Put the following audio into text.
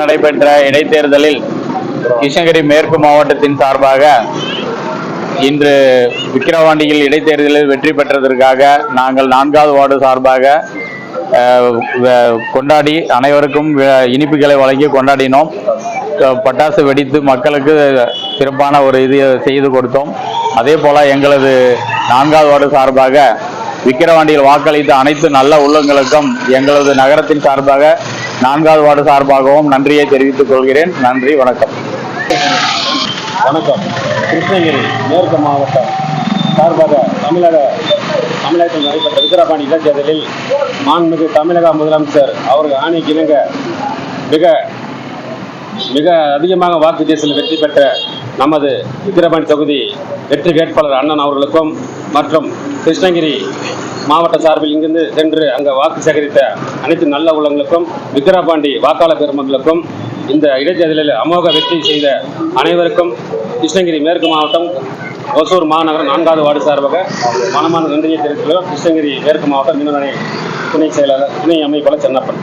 நடைபெற்ற இடைத்தேர்தலில் கிருஷ்ணகிரி மேற்கு மாவட்டத்தின் சார்பாக இன்று விக்கிரவாண்டியில் இடைத்தேர்தலில் வெற்றி பெற்றதற்காக நாங்கள் நான்காவது வார்டு சார்பாக கொண்டாடி அனைவருக்கும் இனிப்புகளை வழங்கி கொண்டாடினோம். பட்டாசு வெடித்து மக்களுக்கு சிறப்பான ஒரு இது செய்து கொடுத்தோம். அதே போல எங்களது நான்காவது வார்டு சார்பாக விக்கிரவாண்டியில் வாக்களித்த அனைத்து நல்ல உள்ளங்களுக்கும் எங்களது நகரத்தின் சார்பாக நான்காவது வார்டு சார்பாகவும் நன்றியை தெரிவித்துக் கொள்கிறேன். நன்றி வணக்கம். வணக்கம். கிருஷ்ணகிரி மேற்கு மாவட்டம் சார்பாக தமிழக தமிழகத்தில் நடைபெற்ற விக்கிரபாணி இடைத்தேர்தலில் மாண்புமிகு தமிழக முதலமைச்சர் அவர்கள் ஆணைக்கிணங்க மிக மிக அதிகமாக வாக்கு தேசத்தில் வெற்றி பெற்ற நமது விக்கிரபாணி தொகுதி வெற்றி வேட்பாளர் அண்ணன் அவர்களுக்கும் மற்றும் கிருஷ்ணகிரி மாவட்ட சார்பில் இங்கிருந்து சென்று அங்கே வாக்கு சேகரித்த அனைத்து நல்ல உள்ளங்களுக்கும் விக்கிரபாண்டி வாக்காளர் பெருமக்களுக்கும் இந்த இடைத்தேர்தலில் அமோக வெற்றி செய்த அனைவருக்கும் கிருஷ்ணகிரி மேற்கு மாவட்டம் ஒசூர் மாநகரம் நான்காவது வார்டு சார்பாக மனமான நன்றியை தெரிவித்துள்ளோம் கிருஷ்ணகிரி மேற்கு மாவட்டம் மின்னணி துணை செயலாளர் துணை அமைப்பாளர் சென்னப்பன்.